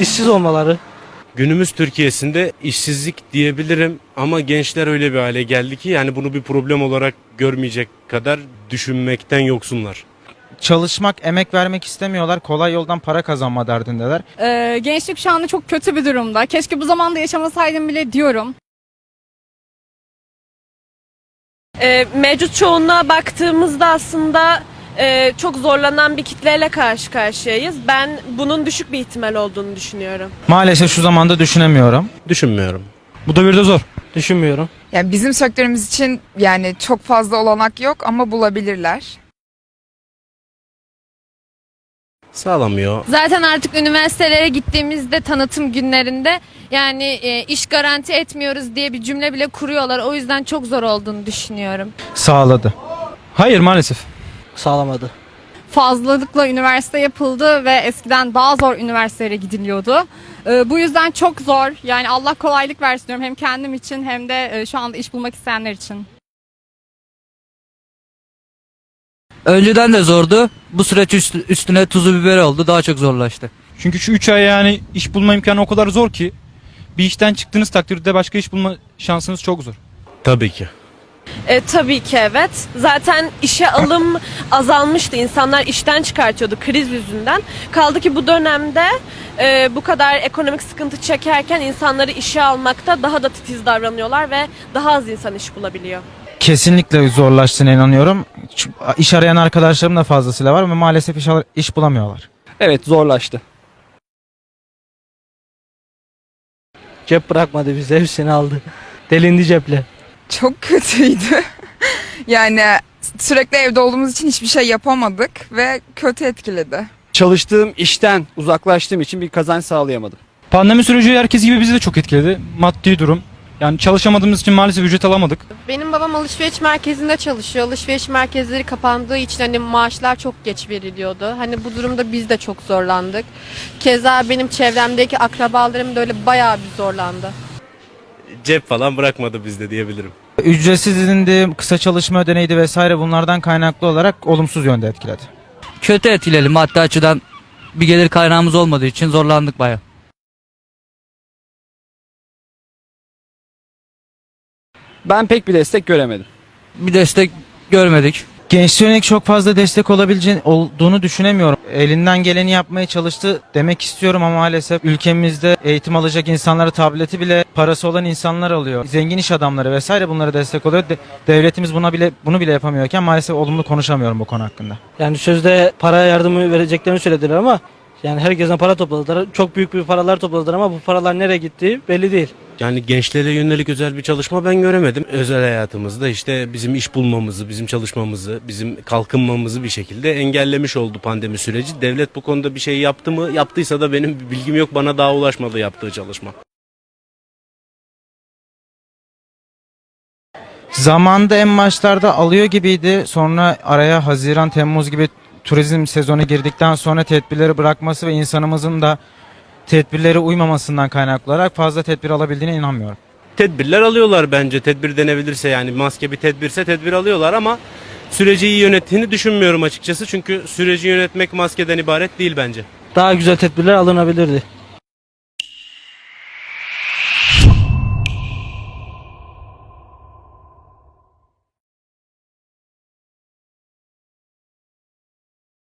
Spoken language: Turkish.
işsiz olmaları. Günümüz Türkiye'sinde işsizlik diyebilirim ama gençler öyle bir hale geldi ki yani bunu bir problem olarak görmeyecek kadar düşünmekten yoksunlar. Çalışmak, emek vermek istemiyorlar. Kolay yoldan para kazanma derdindeler. Ee, gençlik şu anda çok kötü bir durumda. Keşke bu zamanda yaşamasaydım bile diyorum. E, mevcut çoğunluğa baktığımızda aslında e, çok zorlanan bir kitleyle karşı karşıyayız. Ben bunun düşük bir ihtimal olduğunu düşünüyorum. Maalesef şu zamanda düşünemiyorum. Düşünmüyorum. Bu devirde zor. Düşünmüyorum. Yani bizim sektörümüz için yani çok fazla olanak yok ama bulabilirler. Sağlamıyor. Zaten artık üniversitelere gittiğimizde tanıtım günlerinde yani e, iş garanti etmiyoruz diye bir cümle bile kuruyorlar. O yüzden çok zor olduğunu düşünüyorum. Sağladı. Hayır maalesef. Sağlamadı. Fazlalıkla üniversite yapıldı ve eskiden daha zor üniversitelere gidiliyordu. Ee, bu yüzden çok zor. Yani Allah kolaylık versin diyorum hem kendim için hem de e, şu anda iş bulmak isteyenler için. Önceden de zordu. Bu süreç üst- üstüne tuzu biber oldu. Daha çok zorlaştı. Çünkü şu 3 ay yani iş bulma imkanı o kadar zor ki bir işten çıktığınız takdirde başka iş bulma şansınız çok zor. Tabii ki. E, tabii ki evet. Zaten işe alım azalmıştı. İnsanlar işten çıkartıyordu kriz yüzünden. Kaldı ki bu dönemde e, bu kadar ekonomik sıkıntı çekerken insanları işe almakta daha da titiz davranıyorlar ve daha az insan iş bulabiliyor. Kesinlikle zorlaştığına inanıyorum. İş arayan arkadaşlarım da fazlasıyla var ama maalesef iş, iş bulamıyorlar. Evet zorlaştı. Cep bırakmadı bize hepsini aldı. Delindi ceple. Çok kötüydü. yani sürekli evde olduğumuz için hiçbir şey yapamadık ve kötü etkiledi. Çalıştığım işten uzaklaştığım için bir kazanç sağlayamadım. Pandemi süreci herkes gibi bizi de çok etkiledi. Maddi durum. Yani çalışamadığımız için maalesef ücret alamadık. Benim babam alışveriş merkezinde çalışıyor. Alışveriş merkezleri kapandığı için hani maaşlar çok geç veriliyordu. Hani bu durumda biz de çok zorlandık. Keza benim çevremdeki akrabalarım da öyle bayağı bir zorlandı. Cep falan bırakmadı bizde diyebilirim. Ücretsiz izindi, kısa çalışma ödeneğiydi vesaire bunlardan kaynaklı olarak olumsuz yönde etkiledi. Kötü etkiledi maddi açıdan bir gelir kaynağımız olmadığı için zorlandık baya. Ben pek bir destek göremedim. Bir destek görmedik. Gençliğe yönelik çok fazla destek olabileceğini olduğunu düşünemiyorum. Elinden geleni yapmaya çalıştı demek istiyorum ama maalesef ülkemizde eğitim alacak insanlara tableti bile parası olan insanlar alıyor. Zengin iş adamları vesaire bunlara destek oluyor. De- devletimiz buna bile bunu bile yapamıyorken maalesef olumlu konuşamıyorum bu konu hakkında. Yani sözde para yardımı vereceklerini söylediler ama yani herkesten para topladılar. Çok büyük bir paralar topladılar ama bu paralar nereye gitti belli değil. Yani gençlere yönelik özel bir çalışma ben göremedim. Özel hayatımızda işte bizim iş bulmamızı, bizim çalışmamızı, bizim kalkınmamızı bir şekilde engellemiş oldu pandemi süreci. Devlet bu konuda bir şey yaptı mı? Yaptıysa da benim bilgim yok. Bana daha ulaşmadı yaptığı çalışma. Zamanda en başlarda alıyor gibiydi. Sonra araya Haziran, Temmuz gibi turizm sezonu girdikten sonra tedbirleri bırakması ve insanımızın da tedbirlere uymamasından kaynaklı olarak fazla tedbir alabildiğine inanmıyorum. Tedbirler alıyorlar bence. Tedbir denebilirse yani maske bir tedbirse tedbir alıyorlar ama süreci iyi yönettiğini düşünmüyorum açıkçası. Çünkü süreci yönetmek maskeden ibaret değil bence. Daha güzel tedbirler alınabilirdi.